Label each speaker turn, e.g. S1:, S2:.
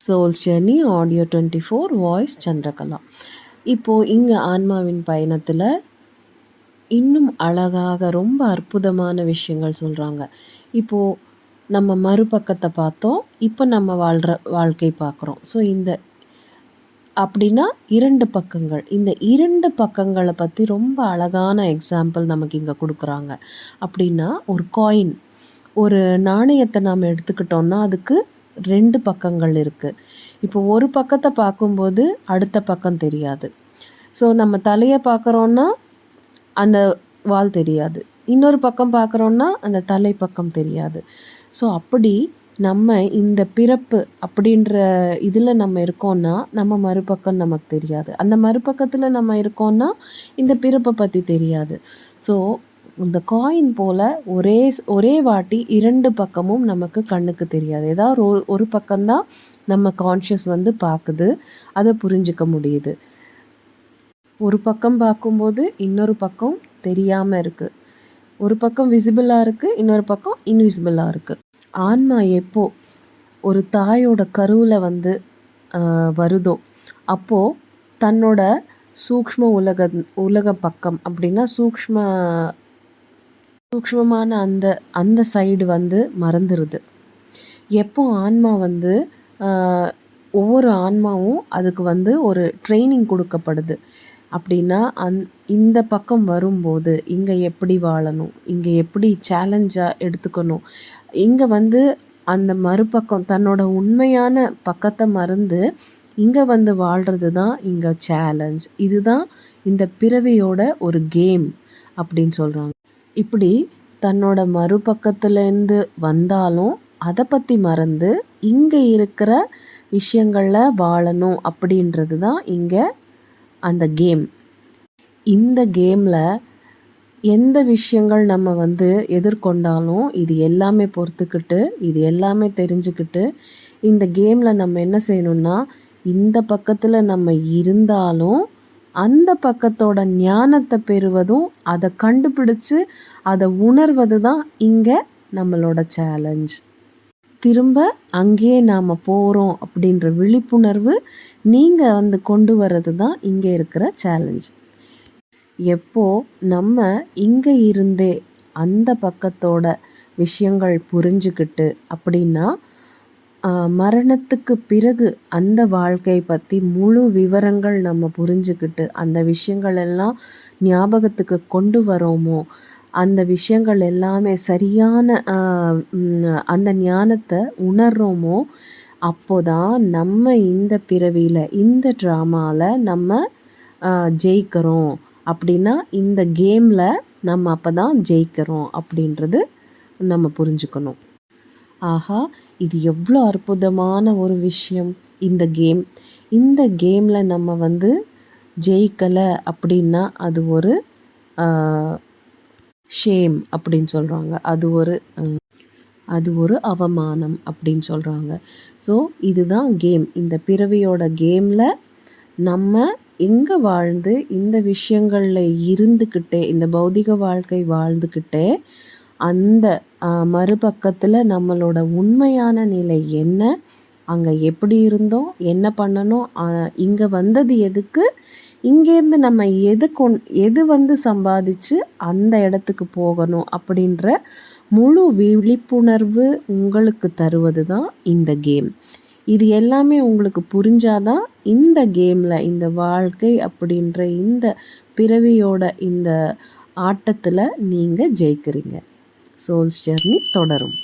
S1: Souls journey audio twenty four voice Chandrakala இப்போது இங்கே ஆன்மாவின் பயணத்தில் இன்னும் அழகாக ரொம்ப அற்புதமான விஷயங்கள் சொல்கிறாங்க இப்போது நம்ம மறுபக்கத்தை பார்த்தோம். இப்போ நம்ம வாழ்கிற வாழ்க்கை பார்க்குறோம். ஸோ இந்த அப்படின்னா இரண்டு பக்கங்கள். இந்த இரண்டு பக்கங்களை பற்றி ரொம்ப அழகான எக்ஸாம்பிள் நமக்கு இங்கே கொடுக்குறாங்க. அப்படின்னா ஒரு காயின் ஒரு நாணயத்தை நாம் எடுத்துக்கிட்டோம்னா அதுக்கு ரெண்டு பக்கங்கள் இருக்குது இப்போ ஒரு பக்கத்தை பார்க்கும்போது அடுத்த பக்கம் தெரியாது. ஸோ நம்ம தலையை பார்க்குறோன்னா அந்த வால் தெரியாது. இன்னொரு பக்கம் பார்க்குறோன்னா அந்த தலை பக்கம் தெரியாது. ஸோ அப்படி நம்ம இந்த பிறப்பு அப்படின்ற இதில் நம்ம இருக்கோன்னா நம்ம மறுபக்கம் நமக்கு தெரியாது. அந்த மறுபக்கத்தில் நம்ம இருக்கோன்னா இந்த பிறப்பை பற்றி தெரியாது. ஸோ இந்த காயின் போல் ஒரே ஒரே வாட்டி இரண்டு பக்கமும் நமக்கு கண்ணுக்கு தெரியாது. ஏதாவது ஒரு ஒரு பக்கம்தான் நம்ம கான்ஷியஸ் வந்து பார்க்குது. அதை புரிஞ்சிக்க முடியுது. ஒரு பக்கம் பார்க்கும்போது இன்னொரு பக்கம் தெரியாமல் இருக்குது ஒரு பக்கம் விசிபிளாக இருக்குது இன்னொரு பக்கம் இன்விசிபிளாக இருக்குது ஆன்மா எப்போ ஒரு தாயோட கருவில் வந்து வருதோ அப்போது தன்னோட சூக்ஷ்ம உலக உலக பக்கம் அப்படின்னா சூக்ஷ்ம சூக்ஷ்மமான அந்த அந்த சைடு வந்து மறந்துடுது எப்போ ஆன்மா வந்து ஒவ்வொரு ஆன்மாவும் அதுக்கு வந்து ஒரு ட்ரைனிங் கொடுக்கப்படுது. அப்படின்னா அந் இந்த பக்கம் வரும்போது இங்கே எப்படி வாழணும் இங்கே எப்படி சேலஞ்சாக எடுத்துக்கணும் இங்கே வந்து அந்த மறுபக்கம் தன்னோட உண்மையான பக்கத்தை மறந்து இங்கே வந்து வாழ்கிறது தான் இங்கே சேலஞ்ச் இதுதான் இந்த பிறவியோட ஒரு கேம் அப்படின்னு சொல்கிறாங்க இப்படி தன்னோட மறுபக்கத்துலேருந்து வந்தாலும் அதை பற்றி மறந்து இங்கே இருக்கிற விஷயங்களில் வாழணும் அப்படின்றது தான் இங்கே அந்த கேம். இந்த கேமில் எந்த விஷயங்கள் நம்ம வந்து எதிர்கொண்டாலும் இது எல்லாமே பொறுத்துக்கிட்டு இது எல்லாமே தெரிஞ்சுக்கிட்டு இந்த கேமில் நம்ம என்ன செய்யணும்னா இந்த பக்கத்தில் நம்ம இருந்தாலும் அந்த பக்கத்தோட ஞானத்தை பெறுவதும் அதை கண்டுபிடிச்சு அதை உணர்வது தான் இங்கே நம்மளோட சேலஞ்ச் திரும்ப அங்கேயே நாம் போகிறோம் அப்படின்ற விழிப்புணர்வு நீங்கள் வந்து கொண்டு வர்றது தான் இங்கே இருக்கிற சேலஞ்ச் எப்போ நம்ம இங்கே இருந்தே அந்த பக்கத்தோட விஷயங்கள் புரிஞ்சுக்கிட்டு அப்படின்னா மரணத்துக்கு பிறகு அந்த வாழ்க்கை பற்றி முழு விவரங்கள் நம்ம புரிஞ்சுக்கிட்டு அந்த விஷயங்கள் எல்லாம் ஞாபகத்துக்கு கொண்டு வரோமோ அந்த விஷயங்கள் எல்லாமே சரியான அந்த ஞானத்தை உணர்றோமோ அப்போதான் நம்ம இந்த பிறவியில் இந்த ட்ராமாவில் நம்ம ஜெயிக்கிறோம். அப்படின்னா இந்த கேமில் நம்ம அப்போ தான் ஜெயிக்கிறோம் அப்படின்றது நம்ம புரிஞ்சுக்கணும். ஆஹா இது எவ்வளோ அற்புதமான ஒரு விஷயம் இந்த கேம். இந்த கேமில் நம்ம வந்து ஜெயிக்கலை அப்படின்னா அது ஒரு ஷேம் அப்படின்னு சொல்கிறாங்க அது ஒரு அது ஒரு அவமானம் அப்படின்னு சொல்கிறாங்க ஸோ இதுதான் கேம். இந்த பிறவியோட கேமில் நம்ம எங்கே வாழ்ந்து இந்த விஷயங்களில் இருந்துக்கிட்டே இந்த பௌதிக வாழ்க்கை வாழ்ந்துக்கிட்டே அந்த மறுபக்கத்தில் நம்மளோட உண்மையான நிலை என்ன? அங்கே எப்படி இருந்தோம்? என்ன பண்ணணும்? இங்கே வந்தது எதுக்கு? இங்கேருந்து நம்ம எது கொண் எது வந்து சம்பாதிச்சு அந்த இடத்துக்கு போகணும் அப்படின்ற முழு விழிப்புணர்வு உங்களுக்கு தருவது தான் இந்த கேம் இது எல்லாமே உங்களுக்கு புரிஞ்சாதான் இந்த கேமில் இந்த வாழ்க்கை அப்படின்ற இந்த பிறவியோட இந்த ஆட்டத்தில் நீங்கள் ஜெயிக்கிறீங்க. சோல்ஸ் ஜெர்னி தொடரும்